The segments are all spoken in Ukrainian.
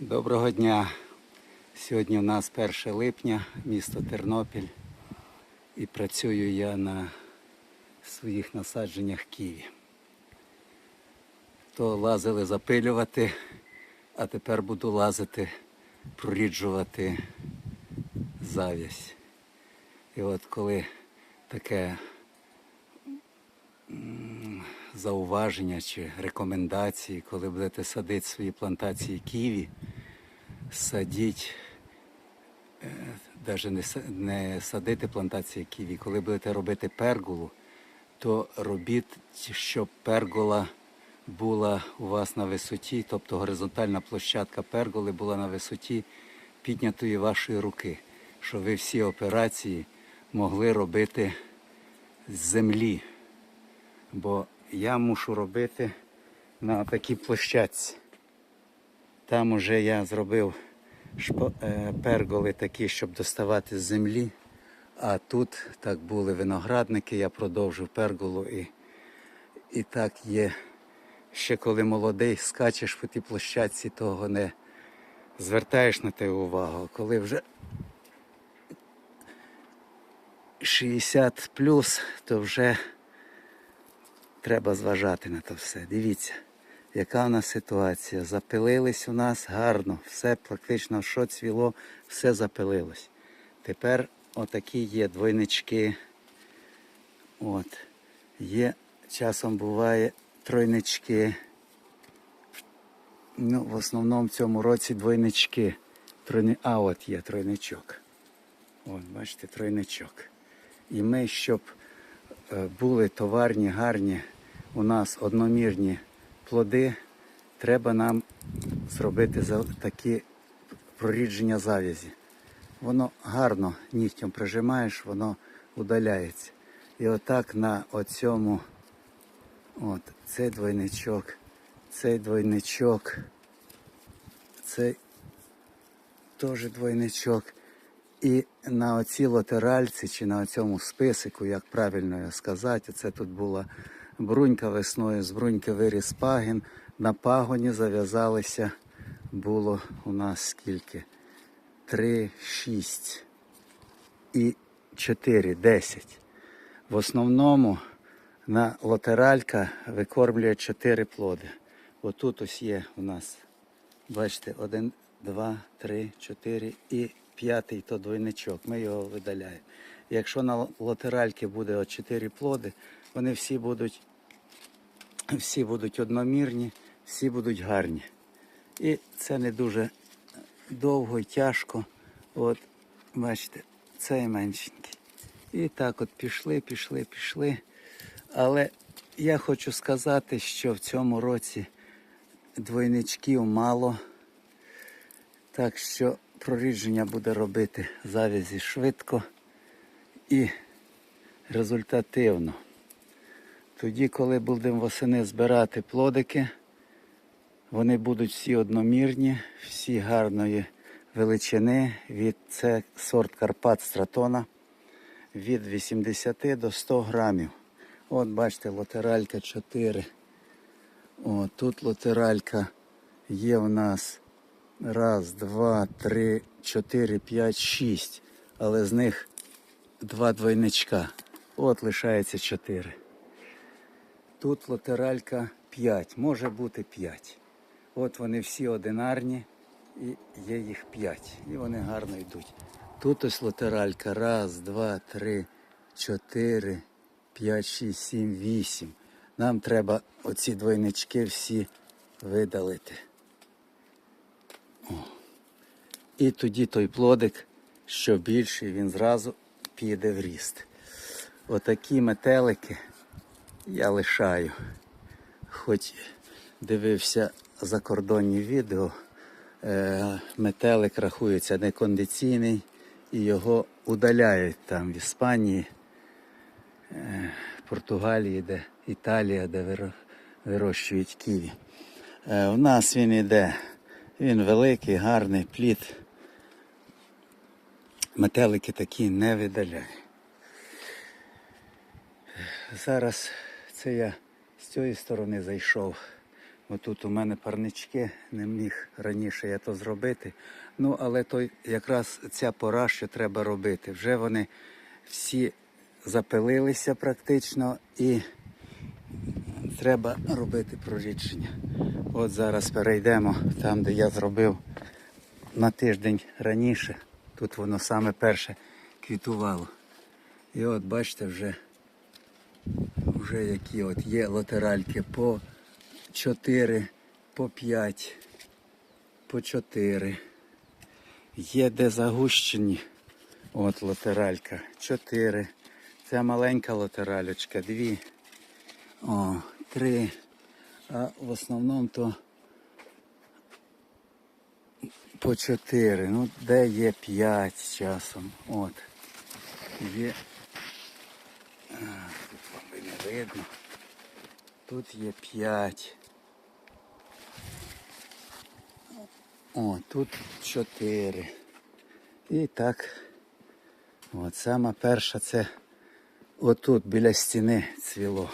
Доброго дня. Сьогодні у нас 1 липня, місто Тернопіль. І працюю я на своїх насадженнях ківі. То лазили запилювати, а тепер буду лазити, проріджувати зав'язь. І от коли таке зауваження чи рекомендації, коли будете садити свої плантації ківі, садіть, навіть не, садити плантації ківі, коли будете робити перголу, то робіть, щоб пергола була у вас на висоті, тобто горизонтальна площадка перголи була на висоті піднятої вашої руки, щоб ви всі операції могли робити з землі. Бо я мушу робити на такій площадці. Там уже я зробив е, перголи такі, щоб доставати з землі. А тут так були виноградники, я продовжив перголу і, і так є. Ще коли молодий, скачеш по тій площадці, того не звертаєш на те увагу. Коли вже 60 плюс, то вже треба зважати на то все. Дивіться, яка у нас ситуація. Запилились у нас гарно, все практично, що цвіло, все запилилось. Тепер отакі є двойнички. От. Є, часом буває тройнички. Ну, в основному в цьому році двойнички. Тройни... А от є тройничок. От, бачите, тройничок. І ми, щоб е, були товарні, гарні, у нас одномірні плоди, треба нам зробити такі прорідження завязі. Воно гарно нігтем прижимаєш, воно удаляється. І отак на оцьому, от, цей двойничок, цей двойничок, цей теж двойничок. І на оцій латеральці чи на цьому списику, як правильно сказати, це тут була брунька весною, з бруньки виріс пагін. На пагоні зав'язалися, було у нас скільки? Три, шість і чотири, десять. В основному на латералька викормлює чотири плоди. Отут ось є у нас, бачите, один, два, три, чотири і п'ятий то двойничок. Ми його видаляємо. Якщо на латеральки буде от чотири плоди, вони всі будуть, всі будуть одномірні, всі будуть гарні. І це не дуже довго і тяжко. От, бачите, цей меншенький. І так от пішли, пішли, пішли. Але я хочу сказати, що в цьому році двойничків мало. Так що прорідження буде робити завязі швидко і результативно. Тоді, коли будемо восени збирати плодики, вони будуть всі одномірні, всі гарної величини. Від це сорт Карпат Стратона від 80 до 100 грамів. От бачите, латералька 4. О, тут латералька є в нас раз, два, три, чотири, п'ять, шість. Але з них два двойничка. От лишається чотири. Тут латералька 5, може бути 5. От вони всі одинарні і є їх 5. І вони гарно йдуть. Тут ось латералька. Раз, два, три, чотири, п'ять, шість, сім, вісім. Нам треба оці двойнички всі видалити. О. І тоді той плодик, що більший, він зразу піде в ріст. Отакі метелики я лишаю. Хоч дивився закордонні відео, е, метелик рахується некондиційний і його удаляють там в Іспанії, е, Португалії, де Італія, де вирощують ківі. Е, у нас він іде, він великий, гарний плід. Метелики такі не видаляють. Зараз це я з цієї сторони зайшов Отут у мене парнички, не міг раніше я то зробити. Ну, але то якраз ця пора, що треба робити. Вже вони всі запилилися практично і треба робити прорідження. От зараз перейдемо там, де я зробив на тиждень раніше. Тут воно саме перше квітувало. І от бачите, вже, вже які от є латеральки по 4, по 5, по 4. Є де загущені. От латералька. 4. Це маленька латералечка, 2. О, 3. А в основному то по 4. Ну, де є 5 часом. От. Є. Тут вам не видно. Тут є 5. О, тут 4. І так. От сама перша це отут біля стіни цвіло.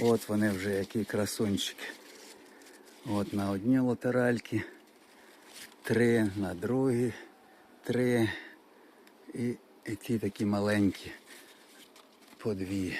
От вони вже які красунчики. От на одній латеральці, три, на другій, три. І, і ті такі маленькі по дві.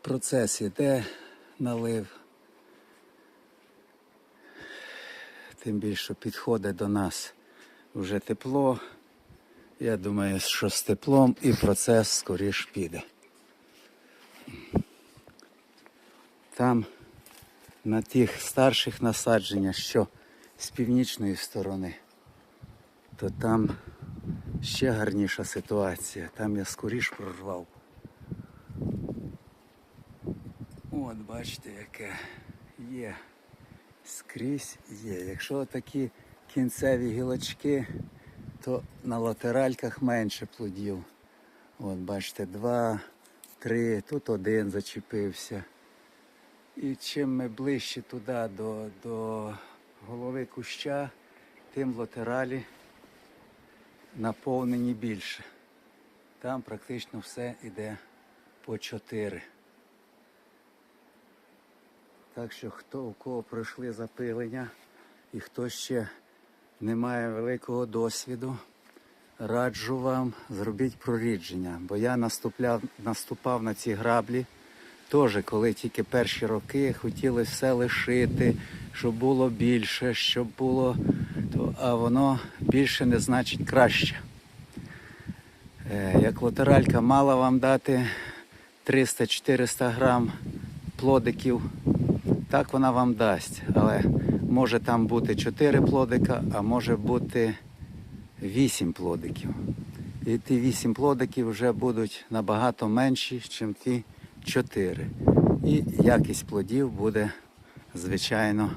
Процес іде, налив. Тим більше підходить до нас вже тепло. Я думаю, що з теплом і процес скоріш піде. Там на тих старших насадженнях, що з північної сторони, то там ще гарніша ситуація. Там я скоріш прорвав. От бачите, яке є. Скрізь є. Якщо такі кінцеві гілочки, то на латеральках менше плодів. От бачите, два, три, тут один зачепився. І чим ми ближче туди до, до голови куща, тим латералі наповнені більше. Там практично все йде по чотири. Так що хто у кого пройшли запилення і хто ще не має великого досвіду, раджу вам зробіть прорідження. Бо я наступляв, наступав на ці граблі. Теж, коли тільки перші роки хотіли все лишити, щоб було більше, щоб було, то, а воно більше не значить краще. Е, Як латералька мала вам дати 300-400 грам плодиків, так вона вам дасть. Але може там бути 4 плодика, а може бути 8 плодиків. І ті 8 плодиків вже будуть набагато менші, ніж ті 4. І якість плодів буде, звичайно,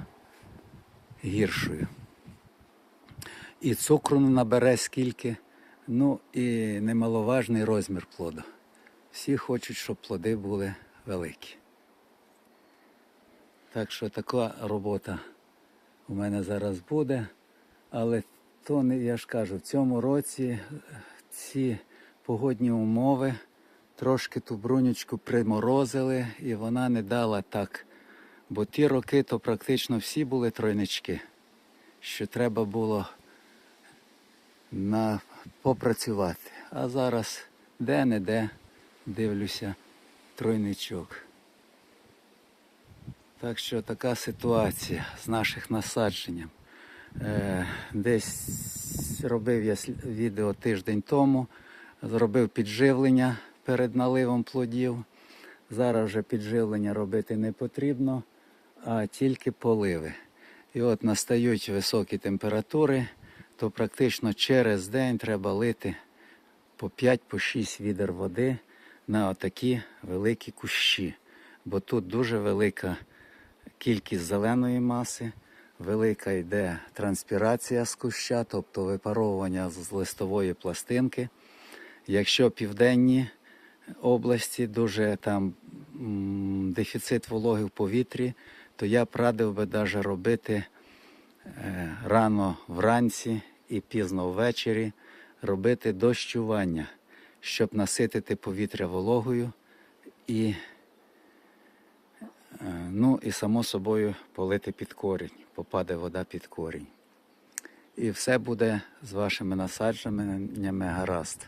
гіршою. І цукру не набере скільки, ну і немаловажний розмір плоду. Всі хочуть, щоб плоди були великі. Так що така робота у мене зараз буде. Але то я ж кажу, в цьому році ці погодні умови трошки ту брунючку приморозили і вона не дала так. Бо ті роки то практично всі були тройнички, що треба було на, попрацювати. А зараз де-не-де дивлюся тройничок. Так що така ситуація з наших насадженням. Е, десь робив я відео тиждень тому, зробив підживлення перед наливом плодів. Зараз вже підживлення робити не потрібно, а тільки поливи. І от настають високі температури, то практично через день треба лити по 5-6 відер води на отакі великі кущі. Бо тут дуже велика кількість зеленої маси, велика йде транспірація з куща, тобто випаровування з листової пластинки. Якщо південні області дуже там дефіцит вологи в повітрі, то я радив би навіть робити е, рано вранці і пізно ввечері робити дощування, щоб наситити повітря вологою і Е, Ну і само собою полити під корінь, попаде вода під корінь. І все буде з вашими насадженнями гаразд.